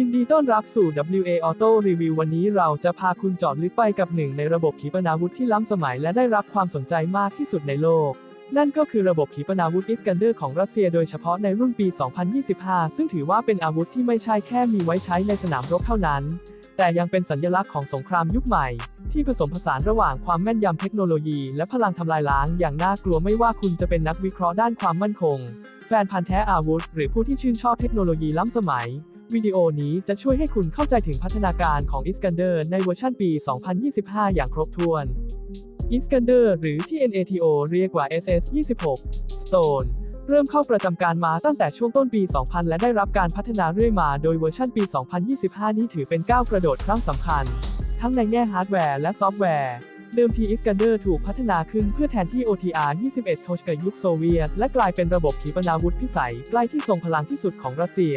ยินดีต้อนรับสู่ WA Auto Review วันนี้เราจะพาคุณเจอดลึกไปกับหนึ่งในระบบขีปนาวุธที่ล้ำสมัยและได้รับความสนใจมากที่สุดในโลก นั่นก็คือระบบขีปนาวุธอิสกันเดอร์ของรัสเซียโดยเฉพาะในรุ่นปี 2025 ซึ่งถือว่าเป็นอาวุธที่ไม่ใช่แค่มีไว้ใช้ในสนามรบเท่านั้น แต่ยังเป็นสัญลักษณ์ของสงครามยุคใหม่ ที่ผสมผสานระหว่างความแม่นยำเทคโนโลยี และพลังทำลายล้างอย่างน่ากลัวไม่ว่าคุณจะเป็นนักวิเคราะห์ด้านความมั่นคง แฟนพันธ์แท้อาวุธ หรือผู้ที่ชื่นชอบเทคโนโลยีล้ำสมัย วิดีโอนี้จะช่วยให้คุณเข้าใจถึงพัฒนาการของอิสกันเดอร์ในเวอร์ชันปี 2025 อย่างครบถ้วนอิสกันเดอร์หรือที่ NATO เรียกว่า SS-26 Stone เริ่มเข้าประจำการมาตั้งแต่ช่วงต้นปี 2000 และได้รับการพัฒนาเรื่อยมาโดยเวอร์ชันปี 2025 นี้ถือเป็นก้าวกระโดดครั้งสำคัญ ทั้งในแง่ฮาร์ดแวร์และซอฟต์แวร์ เดิมทีอิสกันเดอร์ถูกพัฒนาขึ้นเพื่อแทนที่ OTR 21โทชกยุคโซเวียต และกลายเป็นระบบขีปนาวุธพิสัยใกล้ที่ทรงพลังที่สุดของรัสเซีย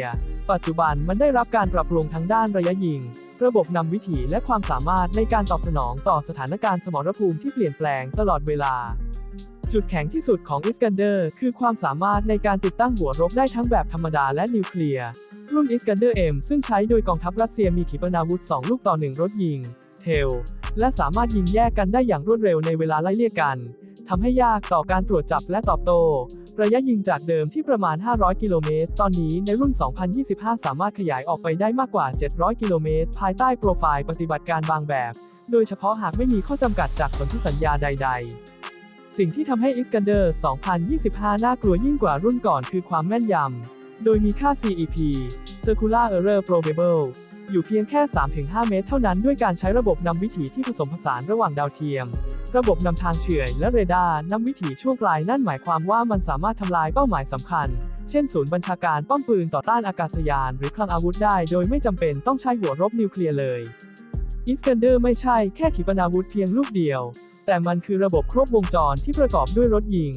ปัจจุบันมันได้รับการปรับปรุงทั้งด้านระยะยิง ระบบนำวิถีและความสามารถในการตอบสนองต่อสถานการณ์สมรภูมิที่เปลี่ยนแปลงตลอดเวลาจุดแข็งที่สุดของอิสกันเดอร์คือความสามารถในการติดตั้งหัวรบได้ทั้งแบบธรรมดาและนิวเคลียร์ รุ่นอิสกันเดอร์เอ็มซึ่งใช้โดยกองทัพรัสเซียมีขีปนาวุธ 2 ลูกต่อ 1 รถยิง เทล และสามารถยิงแยกกันได้อย่างรวดเร็วในเวลาไล่เลี่ยกันทำให้ยากต่อการตรวจจับและตอบโต้ ระยะยิงจากเดิมที่ประมาณ 500 กิโลเมตร ตอนนี้ในรุ่น 2025 สามารถขยายออกไปได้มากกว่า 700 กิโลเมตร ภายใต้โปรไฟล์ปฏิบัติการบางแบบ โดยเฉพาะหากไม่มีข้อจำกัดจากสนธิสัญญาใด ๆสิ่งที่ทำให้ Iskander 2025 น่ากลัวยิ่งกว่ารุ่นก่อนคือความแม่นยำ โดยมีค่า CEP Circular Error Probable อยู่เพียงแค่ 3-5 เมตรเท่านั้นด้วยการใช้ระบบนำวิถีที่ผสมผสานระหว่างดาวเทียม ระบบนำทางเฉื่อยและเรดาร์นำวิถีช่วงปลายนั่นหมายความว่ามันสามารถทำลายเป้าหมายสำคัญ เช่น ศูนย์บัญชาการป้อมปืนต่อต้านอากาศยาน หรือคลังอาวุธได้ โดยไม่จำเป็นต้องใช้หัวรบนิวเคลียร์เลยอิสกันเดอร์ไม่ใช่แค่ขีปนาวุธเพียงลูกเดียว แต่มันคือระบบครบวงจรที่ประกอบด้วยรถยิง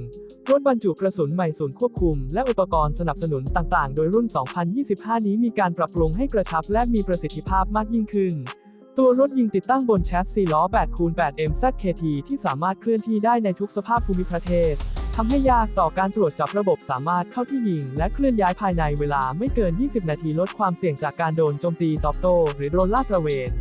รถบรรจุกระสุนใหม่ศูนย์ควบคุม และอุปกรณ์สนับสนุนต่างๆ โดยรุ่น 2025 นี้มีการปรับปรุงให้กระชับและมีประสิทธิภาพมากยิ่งขึ้น ตัวรถยิงติดตั้งบนแชสซีล้อ 8 คูณ8 MZKT ที่สามารถเคลื่อนที่ได้ในทุกสภาพภูมิประเทศทำให้ยากต่อการตรวจจับระบบสามารถเข้าที่ยิง และเคลื่อนย้ายภายในเวลาไม่เกิน 20 นาทีลดความเสี่ยงจากการโดนโจมตีตอบโต้ หรือโดนลาดตระเวน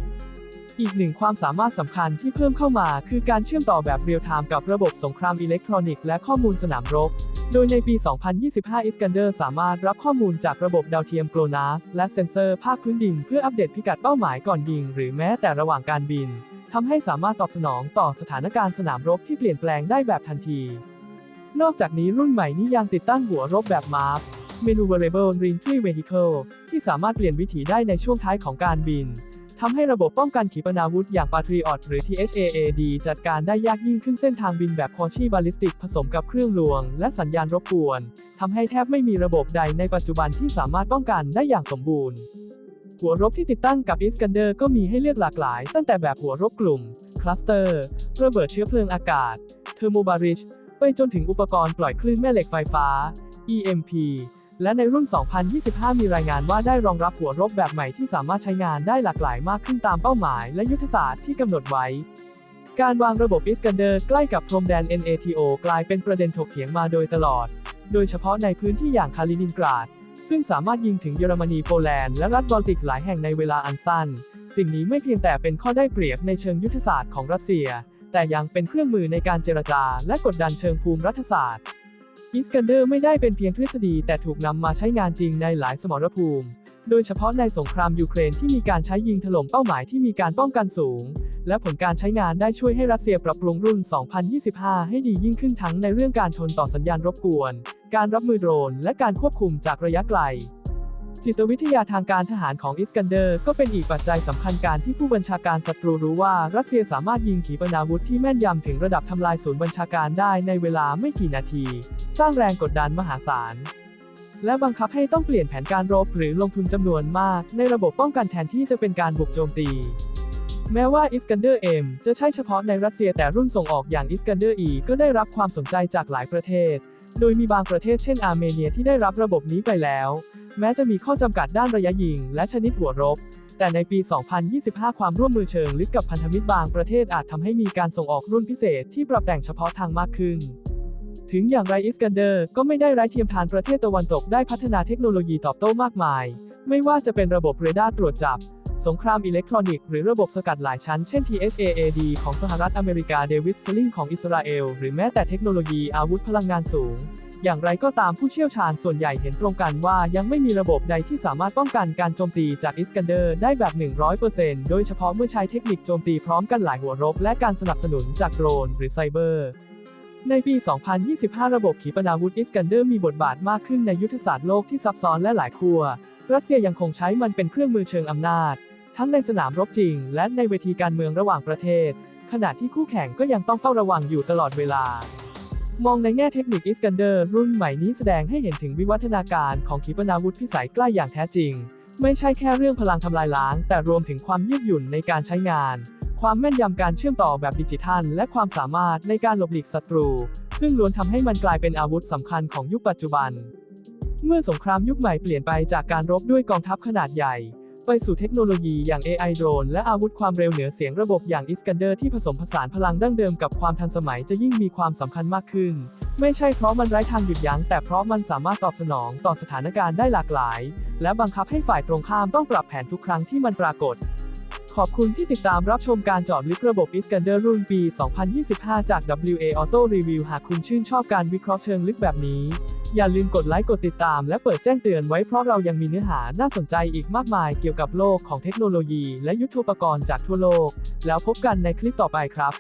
อีกหนึ่งความสามารถสำคัญที่เพิ่มเข้ามาคือการเชื่อมต่อแบบเรียลไทม์กับระบบสงครามอิเล็กทรอนิกส์และข้อมูลสนามรบ โดยในปี 2025 Iskander สามารถรับข้อมูลจากระบบดาวเทียม GLONASS และเซ็นเซอร์ภาคพื้นดิน เพื่ออัปเดตพิกัดเป้าหมายก่อนยิง หรือแม้แต่ระหว่างการบินทำให้สามารถตอบสนองต่อสถานการณ์สนามรบที่เปลี่ยนแปลงได้แบบทันที นอกจากนี้รุ่นใหม่นี้ยังติดตั้งหัวรบแบบ MARP Maneuverable Reentry Vehicle ที่สามารถเปลี่ยนวิถีได้ในช่วงท้ายของการบิน ทำให้ระบบป้องกันขีปนาวุธอย่าง Patriot หรือ THAAD จัดการได้ยากยิ่งขึ้นเส้นทางบินแบบ Cauchy Ballistic ผสมกับเครื่องลวง และสัญญาณรบกวนทำให้แทบไม่มีระบบใดในปัจจุบันที่สามารถป้องกันได้อย่างสมบูรณ์ หัวรบที่ติดตั้งกับ Iskander ก็มีให้เลือกหลากหลาย ตั้งแต่แบบหัวรบกลุ่ม คลัสเตอร์ระเบิดเชื้อเพลิงอากาศ เทอร์โมบาริช ไปจนถึงอุปกรณ์ปล่อยคลื่นแม่เหล็กไฟฟ้า EMP และในรุ่น 2025 มีรายงานว่าได้รองรับหัวรบแบบใหม่ที่สามารถใช้งานได้หลากหลายมากขึ้นตามเป้าหมายและยุทธศาสตร์ที่กำหนดไว้ การวางระบบ Iskander ใกล้กับพรมแดน NATO กลายเป็นประเด็นถกเถียงมาโดยตลอด โดยเฉพาะในพื้นที่อย่างคาลินินกราด ซึ่งสามารถยิงถึงเยอรมนีโปแลนด์และรัฐบอลติกหลายแห่งในเวลาอันสั้น สิ่งนี้ไม่เพียงแต่เป็นข้อได้เปรียบในเชิงยุทธศาสตร์ของรัสเซีย แต่ยังเป็นเครื่องมือในการเจรจาและกดดันเชิงภูมิรัฐศาสตร์ อิสกันเดอร์ไม่ได้เป็นเพียงทฤษฎีแต่ถูกนำมาใช้งานจริงในหลายสมรภูมิ โดยเฉพาะในสงครามยูเครนที่มีการใช้ยิงถล่มเป้าหมายที่มีการป้องกันสูง และผลการใช้งานได้ช่วยให้รัสเซียปรับปรุงรุ่น 2025 ให้ดียิ่งขึ้นทั้งในเรื่องการทนต่อสัญญาณรบกวน การรับมือโดรน และการควบคุมจากระยะไกล จิตวิทยาทางการทหารของอิสกันเดอร์ก็เป็นอีกปัจจัยสำคัญการที่ผู้บัญชาการศัตรูรู้ว่ารัสเซียสามารถยิงขีปนาวุธที่แม่นยำถึงระดับทำลายศูนย์บัญชาการได้ในเวลาไม่กี่นาที สร้างแรงกดดันมหาศาล และบังคับให้ต้องเปลี่ยนแผนการรบหรือลงทุนจำนวนมาก ในระบบป้องกันแทนที่จะเป็นการบุกโจมตีแม้ว่า Iskander M จะใช้เฉพาะในรัสเซียแต่รุ่นส่งออกอย่าง Iskander E ก็ได้รับความสนใจจากหลายประเทศ โดยมีบางประเทศเช่นอาร์เมเนียที่ได้รับระบบนี้ไปแล้ว แม้จะมีข้อจำกัดด้านระยะยิงและชนิดหัวรบ แต่ในปี 2025 ความร่วมมือเชิงลึกกับพันธมิตรบางประเทศอาจทำให้มีการส่งออกรุ่นพิเศษที่ปรับแต่งเฉพาะทางมากขึ้น ถึงอย่างไรอิสกันเดอร์ก็ไม่ได้ไร้เทียมทานประเทศตะวันตกได้พัฒนาเทคโนโลยีตอบโต้มากมาย ไม่ว่าจะเป็นระบบเรดาร์ตรวจจับ สงครามอิเล็กทรอนิกส์หรือระบบสกัดหลายชั้นเช่น TSAAD ของสหรัฐอเมริกาเดวิดสลิงของอิสราเอล หรือแม้แต่เทคโนโลยีอาวุธพลังงานสูง อย่างไรก็ตามผู้เชี่ยวชาญส่วนใหญ่เห็นตรงกันว่ายังไม่มีระบบใดที่สามารถป้องกันการโจมตีจากอิสกันเดอร์ได้แบบ 100%โดยเฉพาะเมื่อใช้เทคนิคโจมตีพร้อมกันหลายหัวรบ และการสนับสนุนจากโดรนหรือไซเบอร์ในปี 2025 ระบบขีปนาวุธอิสกันเดอร์มีบทบาทมากขึ้นในยุทธศาสตร์โลกที่ซับซ้อนและหลายขั้วรัสเซียยังคงใช้มันเป็นเครื่องมือเชิงอำนาจ ทั้งในสนามรบจริง และในเวทีการเมืองระหว่างประเทศ ขณะที่คู่แข่งก็ยังต้องเฝ้าระวังอยู่ตลอดเวลา มองในแง่เทคนิคอิสกันเดอร์รุ่นใหม่นี้แสดงให้เห็นถึงวิวัฒนาการของขีปนาวุธพิสัยใกล้อย่างแท้จริง ไม่ใช่แค่เรื่องพลังทำลายล้าง แต่รวมถึงความยืดหยุ่นในการใช้งาน ความแม่นยำการเชื่อมต่อแบบดิจิทัล และความสามารถในการหลบหลีกศัตรู ซึ่งล้วนทำให้มันกลายเป็นอาวุธสำคัญของยุคปัจจุบัน เมื่อสงครามยุคใหม่เปลี่ยนไปจากการรบด้วยกองทัพขนาดใหญ่ ไปสู่เทคโนโลยีอย่าง AI โดรนและอาวุธความเร็วเหนือเสียงระบบอย่างอิสกันเดอร์ที่ผสมผสานพลังดั้งเดิมกับความทันสมัยจะยิ่งมีความสำคัญมากขึ้น ไม่ใช่เพราะมันไร้ทางหยุดยั้งแต่เพราะมันสามารถตอบสนองต่อสถานการณ์ได้หลากหลาย และบังคับให้ฝ่ายตรงข้ามต้องปรับแผนทุกครั้งที่มันปรากฏ ขอบคุณที่ติดตามรับชมการจอดลึกระบบ Iskander รุ่นปี 2025 จาก WA Auto Review หากคุณชื่นชอบการวิเคราะห์เชิงลึกแบบนี้ อย่าลืมกดไลค์กดติดตามและเปิดแจ้งเตือนไว้เพราะเรายังมีเนื้อหาน่าสนใจอีกมากมายเกี่ยวกับโลกของเทคโนโลยีและยุทโธปกรณ์จากทั่วโลก แล้วพบกันในคลิปต่อไปครับ